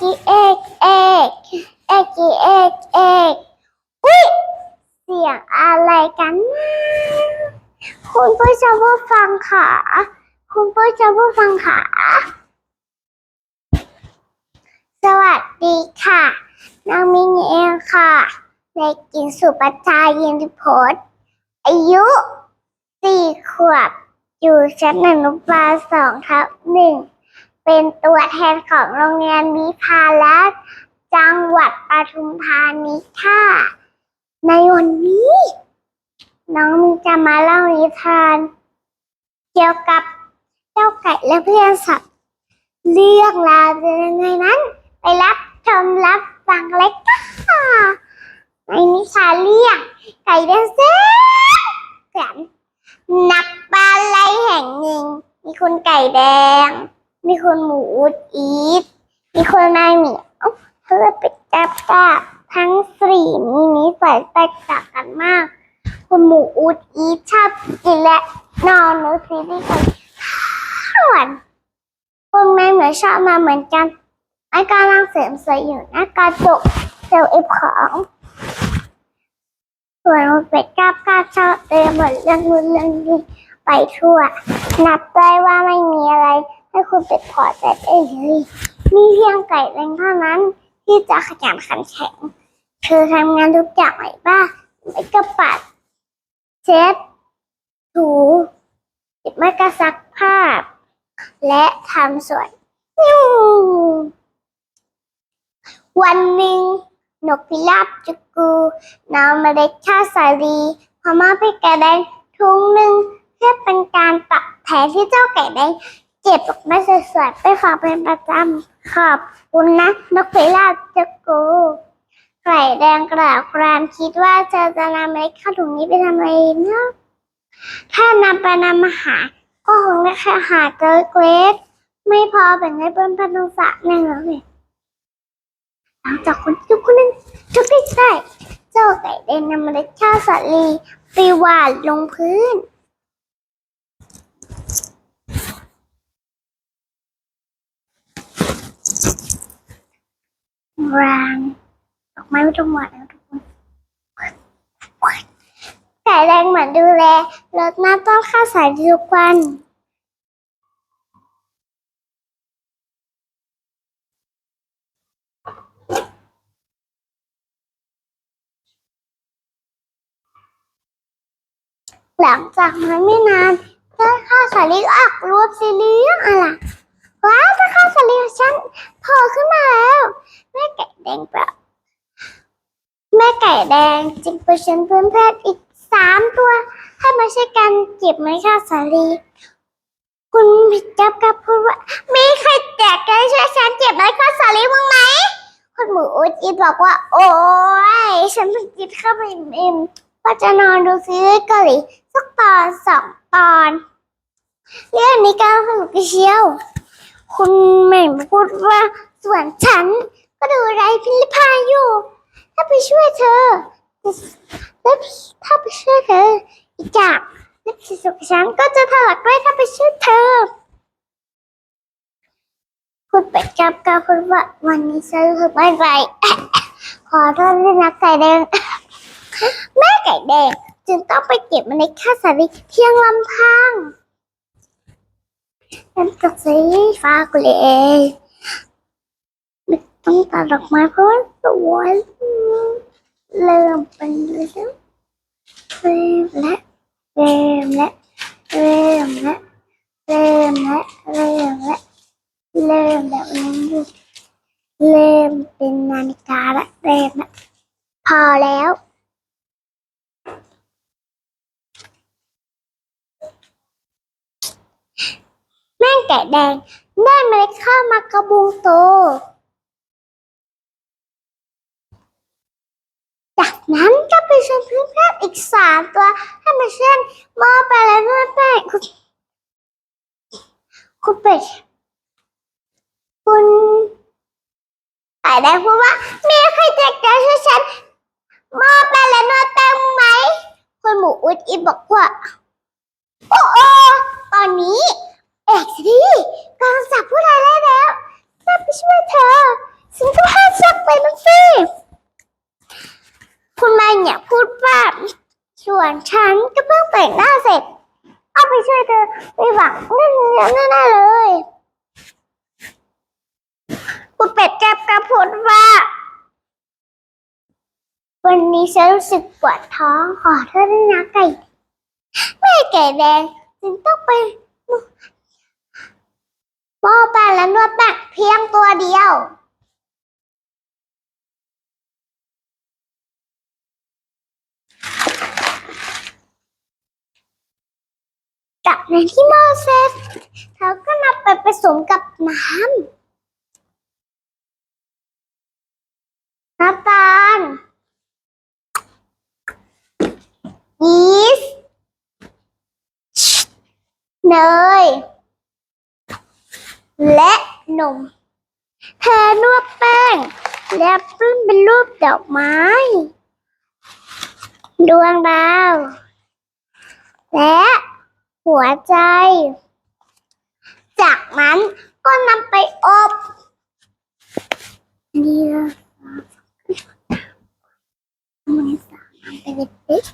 กีเอกเอกเอกกีเอกเอกอุ้ยเสียงอะไรกันนะคุณผู้ชมผู้ฟังค่ะ คุณผู้ชมผู้ฟังค่ะ สวัสดีค่ะน้องมินเองค่ะเด็กหญิงสุปัชชายินทิพจน์อายุสี่ขวบ อยู่ชั้นอนุบาลสองทับหนึ่ง เป็นตัวแทนของโรงเรียนวิภาและจังหวัดปทุมธานีค่ะ ในวันนี้ น้องมีจะมาเล่านิทาน เกี่ยวกับเจ้าไก่และเพื่อนสัตว์เรื่องราวเป็นยังไงนั้น ไปรับชมรับฟังเลยค่ะในนิทานเรื่องไก่แดงแซ่บแสนนักบาลไลแห่งหนึ่ง มีคุณไก่แดง มี คุณหมูอุดอีทมีคุณนายเหมียวเธอเป็ดจับกาทั้งสี่มีนิสัยแตกต่างกันมาก คุณหมูอุดอีทชอบกินและนอนในซีรีส์กันทั้งวันคุณแม่เหมือนชอบมาเหมือนกันไอ้กำลังเสริมสวยอยู่หน้ากระจกเซลล์เอฟของส่วนเป็ดกาบกาชอบเดินเหมือนเรื่องนู้นเรื่องนี้ไปทั่ว นับได้ว่าไม่มีอะไร ให้คุณเป็ดพอใจได้เลยมีเพียงไก่เองเท่านั้น ที่จะขยันขันแข็งเธอทำงานทุกอย่างไหมบ้างไม่ก็ปัด เช็ดถูเก็บไม่ก็ซักผ้าและทำสวนนิววันหนึ่งนกพิราบจุกูนำเมล็ดข้าวสาลีพอมาไปแก่แดงทุงหนึ่งเพื่อเป็นการตอบแทนที่เจ้าไก่แดง ก็บดอกไม้สวยๆไปฝากเป็นประจำขอบคุณนะนกพิราบจุกูไก่แดงกล่าวครามคิดว่าเธอจะนำเมล็ดข้าวถุงนี้ไปทำอะไรเนาะถ้านำไปนำมาหา ก็คงได้แค่หาเจอเกรดไม่พอแบ่งให้เพื่อนพันธุสะแน่นอนเลยหลังจากคนทุกคนนั้นทุกที่ได้ เจ้าไก่แดงนำเมล็ดข้าวสาลีไปหว่านลงพื้น รางดอกไม้ไม่ต้องหวานแล้วทุกคนไก่แดงเหมือนดูแลรดน้ำต้นข้าวสารทุกวันหลังจากนั้นไม่นานต้นข้าวสาลีก็ออกรวบสีเหลืออะไร ว้าวต้นข้าวสาลีของฉันโผล่ขึ้นมาแล้ว แม่ไก่แดงแบบแม่ไก่แดงจึงไปเชิญเพื่อนเพื่อนอีกสามตัว ให้มาช่วยกันเก็บไม้ข้าวสาลี คุณพิจับกับพูดว่ามีใครแจกกันช่วยฉันเก็บไม้ข้าวสาลีบ้างไหมคุณหมูอุดอิดบอกว่า โอ้ยฉันเพิ่งกินข้าวไปอิ่มๆก็จะนอนดูซีรีส์เกาหลีสักตอนสองตอน เรื่องนี้ก็สนุกเชียว คุณเหม่พูดว่าส่วนฉันก็ดูไรพิลพายอยู่ ถ้าไปช่วยเธอแล้วถ้าไปช่วยเธอ อีกจากและพิสุขฉันก็จะถลอกด้วยถ้าไปช่วยเธอ คุณเป็ดกับกาพูดว่าวันนี้ฉันรู้สึกไม่ไหวขอโทษด้วยนะไก่แดงแม่ไก่แดงจึงต้องไปเก็บมันในข้าวสาลีเพียงลำพัง นั่นก็สีฟ้ากุเลยไม่ต้องตัดดอกไม้เพราะว่าสวยเริ่มเป็นเริ่มเริ่มและเริ่มและเริ่มและเริ่มและเริ่มและเริ่มแบบนี้เริ่มเป็นนาฬิกาละเริ่มละพอแล้ว ม่งไก่แดง ได้เมล็ดข้าวมากระบุงโต จากนั้นก็ไปชวนเพื่อนๆอีกสามตัวให้มาเช่นมอไปแล้วนวดแป้งคุณคุณเป็ดคุณไก่แดงพูดว่ามีใครจกจงช่วยฉันมอไปแล้วนวดแป้งไหมคุณหมูอุดอิบอกว่าโอ้โอตอนนี้ เอ็กสิดีกำลังจับผู้ร้ายได้แล้วจับไปช่วยเธอฉันก็ห้ามจับไปมันสิคุณแม่เนี่ยพูดว่าส่วนฉันก็เพิ่งแต่งหน้าเสร็จ เอาไปช่วยเธอไม่หวังเรื่นงเรื่องหน้เลยคุณเป็ดแกบกระพูดว่า วันนี้ฉันรู้สึกปวดท้องขอเธอด้ยนะไก่แม่ไก่แดงฉันต้องไป ม้อแปลงและนวดแป้งเพียงตัวเดียวจากนั้นที่หม้อเสร็จเขาก็นำไปผสมกับน้ำน้ำตาลยีสต์เนย และนมเทนวดแป้ง และปริ้นเป็นรูปดอกไม้ ดวงดาว และหัวใจ จากนั้นก็นำไปอบนี่นะมือสามอันเป็นเล็ก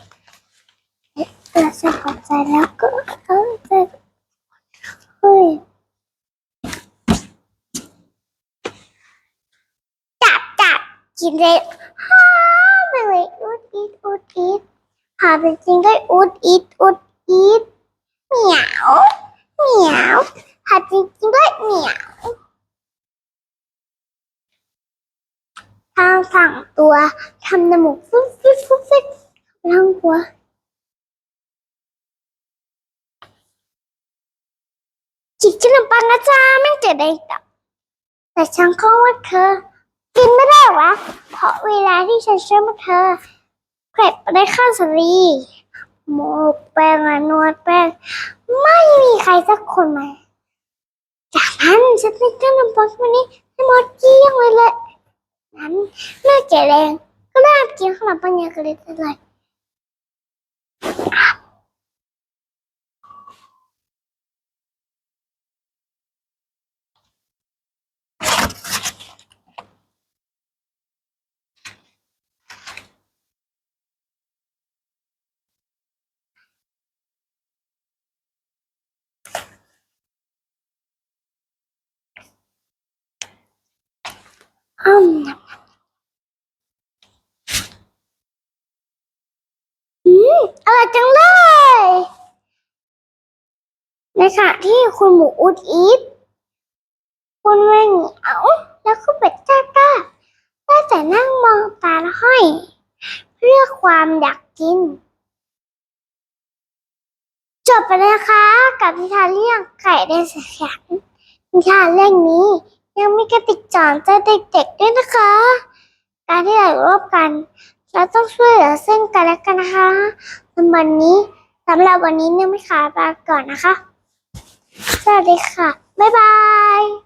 ๆเราจะหัวใจแล้วก็เอาไปเฮ้ยจับจับกินเลยฮ่าไปเลยอุดอีดอุดอีดหาเป็นจริงด้วยอุดอีดอุดอีดเหมียวเหมียวหาจริงจริงด้วยเหมียวทางฝั่งตัวทำจมูกฟุ๊บฟุ๊บฟุ๊บฟุ๊บทั้งหัวจิกขนมปังนะจ๊ะไม่เจอได้ต่อแต่ฉันก็ว่าเธอกินไม่ได้วะเพราะเวลาที่ฉันช่วยมาเธอ เก็บได้ข้าวสาลีโมแป้งนวดแป้งไม่มีใครสักคนมา จากนั้นฉันไปขนมปังวันนี้ให้หมดเกลี้ยงเลยแหละนั้นแม่แก่แรงก็ได้กินขนมปังอยอะกันเด็นเลย อืมอร่อยจังเลย ในขณะที่คุณหมูอุดอีทคุณแม่เหนียวแล้วก็เป็ดจ้าก้าได้แต่นั่งมองตาห้อย เพื่อความอยากกิน จบไปเลยนะคะ กับนิทานเรื่องไก่ได้สักอย่างนิทานเรื่องนี้ ยังมีกระติกจอนใจเด็กๆด้วยนะคะ การที่เราร่วมกัน เราต้องช่วยเหลือซึ่งกันและกันนะคะสำหรับวันนี้สำหรับวันนี้เนี่ยไม่ขาดลาก่อนนะคะ สวัสดีค่ะ บ๊ายบาย